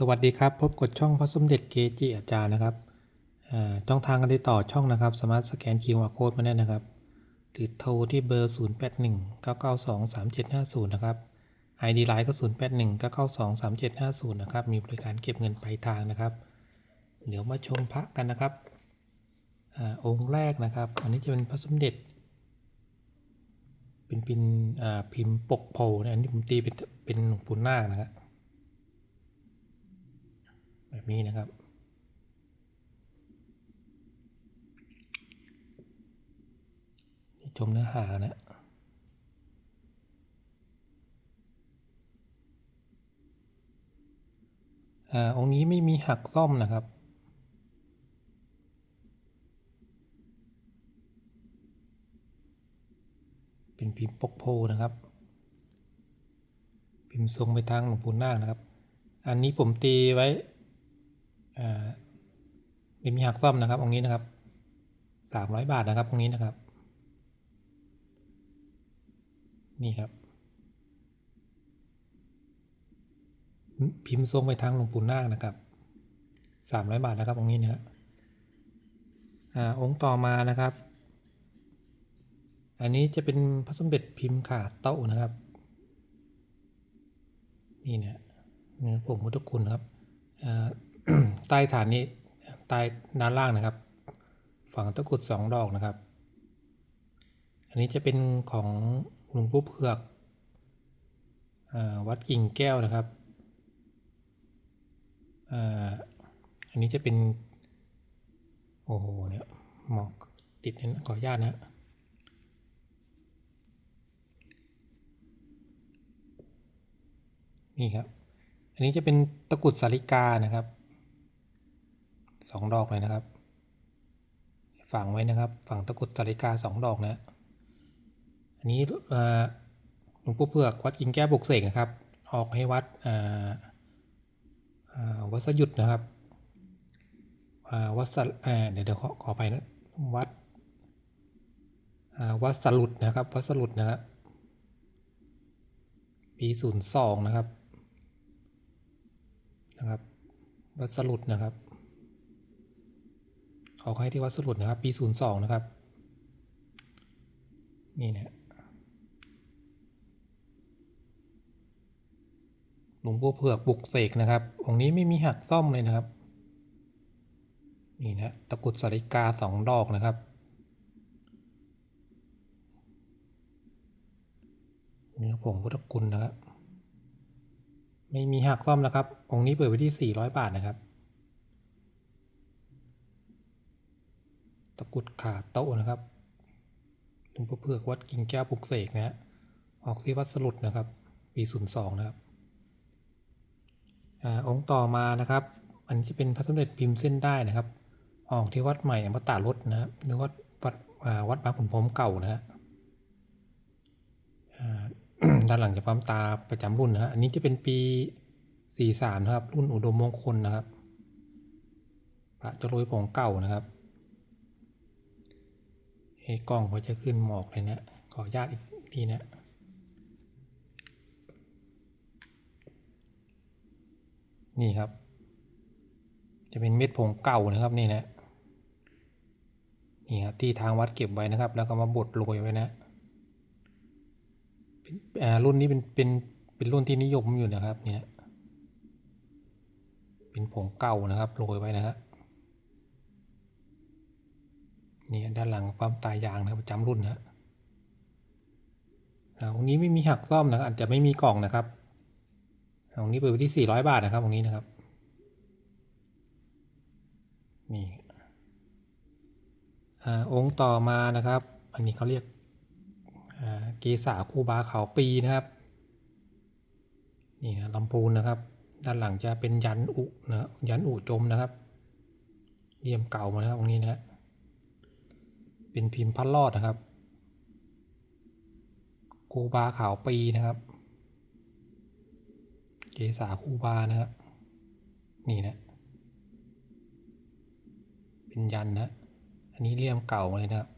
สวัสดีครับ พบกับช่องพระสมเด็จเกจิอาจารย์นะครับช่องทางการติดต่อช่องนะครับ สามารถสแกน QR Code มาได้นะครับหรือโทรที่เบอร์ 081 992 3750 นะครับ ID ไลน์ก็ 081 992 3750 นะครับ มีบริการเก็บเงินปลายทางนะครับ เดี๋ยวมาชมพระกันนะครับอองค์แรกนะครับ อันนี้จะเป็นพระสมเด็จ เป็นพิมพ์ปกโพนะอันนี้ผมตีเป็นเป็นหลวงปู่นาคนะครับ นี้นะครับ ชมเนื้อหานะอ่าองค์นี้ไม่มีหักซ่อมนะครับเป็นพิมพ์ปกโพนะครับ พิมพ์ทรงไปทางหลวงปู่นาคนะครับ อันนี้ผมตีไว้ ม่มีหักซ่อมนะครับองค์นี้นะครับสามร้อยบาทนะครับองค์นี้นะครับ นี่ครับ พิมพ์ทรงไปทางหลวงปู่นาคนะครับสามร้อยบาทนะครับองค์นี้นะครับอ่าองค์ต่อมานะครับ อันนี้จะเป็นพระสมเด็จพิมพ์ขาโต๊ะนะครับ นี่เนี่ยเนื้อผงพุทธคุณครับอ่า ใต้ฐานนี้ใต้ด้านล่างนะครับ ฝั่งตะกุดสองดอกนะครับ อันนี้จะเป็นของหลวงปู่เผือกอวัดกิ่งแก้วนะครับอันนี้จะเป็น โอ้โหเนี่ยหมอกติดเนี่ยขออนุญาตนะนี่ครับ อันนี้จะเป็นตะกุดสาลิกานะครับ สองดอกเลยนะครับ ฝังไว้นะครับ ฝังตะกุดสาลิกาสองดอกนะ อันนี้เอ่อหลวงปู่เผือกวัดกิงแก้บุกเสกนะครับ ออกให้วัดวัดสยุดนะครับวัดสะเดี๋ยวเดี๋ยวขอขอไปนะวัดวัดสลุดนะครับวัดสลุดนะครับปีศูนย์สองนะครับนะครับวัดสลุดนะครับ ขอให้ที่วัดสลุดนะครับ ปีศูนย์สองนะครับ นี่เนี่ยหลวงปู่เผือกบุกเสกนะครับ องค์นี้ไม่มีหักซ่อมเลยนะครับ นี่นะตะกุดสาริกาสองดอกนะครับเนื้อผงพุทธคุณนะครับ ไม่มีหักซ่อมนะครับ องค์นี้เปิดไว้ที่ 400 บาทนะครับ ตะกุดขาโต๊ะนะครับหลวงพ่อเผือกวัดกิ่งแก้วปลุกเสกนะฮะออกที่วัดสลุดนะครับ ปี02นย์สองนะครับอาองค์ต่อมานะครับ อันนี้จะเป็นพระสมเด็จพิมพ์เส้นได้นะครับ ออกที่วัดใหม่อมตะรถนะครับหรือวัดวัดอ่าวัดบางขุนพรมเก่านะฮะด้านหลังจะปั๊มตาประจำรุ่นนะฮะอันนี้จะเป็นปี 43 นะครับ รุ่นอุดมมงคลนะครับพระจะโรยผงเก่านะครับ เอ้กล้องเขาจะขึ้นหมอกเลยเนะขออนุญาตอีกทีนะนี่ครับ จะเป็นเม็ดผงเก่านะครับนี่นะนี่ครับที่ทางวัดเก็บไว้นะครับ แล้วก็มาบดโรยไว้นะรุ่นนี้เป็นเป็นเป็นรุ่นที่นิยมอยู่นะครับเนี่ยเป็นผงเก่านะครับโรยไว้นะฮะ นี่ด้านหลังปั๊มตายยางนะครับประจำรุ่นนะฮะอ่าองนี้ไม่มีหักซ่อมนะอาจจะไม่มีกล่องนะครับอ่าองนี้เปิดไว้ที่ 400 บาทนะครับองนี้นะครับนี่อ่าองค์ต่อมานะครับ อันนี้เขาเรียกอ่าเกษาคูบาเขาปีนะครับนี่นะลำพูนนะครับ ด้านหลังจะเป็นยันอุนะยันอุจมนะครับเลี่ยมเก่ามานะครับตรงนี้นะฮะ เป็นพิมพ์พัดลอดนะครับคูบาขาวปีนะครับ เกษาคูบานะครับ นี่นะ เป็นยันนะ อันนี้เลี่ยมเก่าเลยนะครับ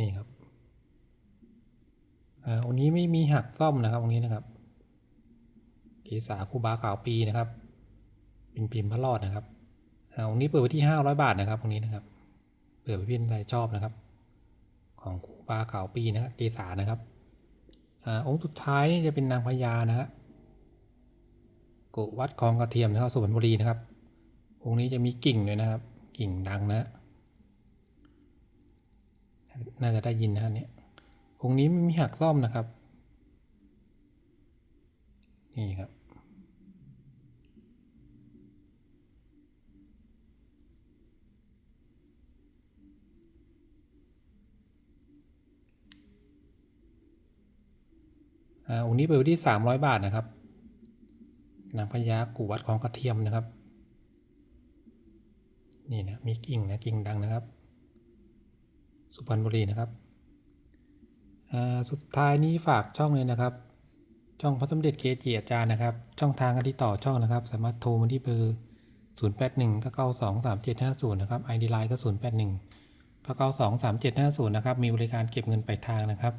นี่ครับ อ่าองค์นี้ไม่มีหักซ่อมนะครับองค์นี้นะครับเกษาคูบาขาวปีนะครับ เป็นพิมพ์พระรอดนะครับอ่าองค์นี้เปิดไว้ที่ห้าร้อยบาทนะครับองค์นี้นะครับ เปิดไว้พี่ใครชอบนะครับ ของคูบาขาวปีนะครับเกษานะครับอ่าองค์สุดท้ายนี่จะเป็นนางพญานะฮะกุวัดคลองกระเทียมนะครับสุพรรณบุรีนะครับ องค์นี้จะมีกิ่งเลยนะครับ กิ่งดังนะ น่าจะได้ยินนะฮะเนี่ย องค์นี้ไม่มีหักซ่อมนะครับ นี่ครับ อ่า องค์นี้เปิดไว้ที่สามร้อยบาทนะครับนางพญากูวัดของกระเทียมนะครับ นี่นะ มีกิ่งนะกิ่งดังนะครับ สุพรรณบุรีนะครับ สุดท้ายนี้ฝากช่องเลยนะครับ ช่องพระสมเด็จเกจิอาจารย์นะครับ ช่องทางการติดต่อช่องนะครับ สามารถโทรมาที่เบอร์ 0 8 1 9 9 2 3 7 5 0 นะครับ ID Line ก็ 0 8 1 9 9 2 3 7 5 0 นะครับ มีบริการเก็บเงินปลายทางนะครับ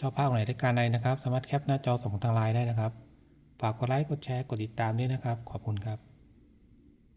ชอบภาคไหนรายการใดนะครับ สามารถแคปหน้าจอส่งทางไลน์ได้นะครับ ฝากกดไลค์ กดแชร์ กดติดตามด้วยนะครับ ขอบคุณครับ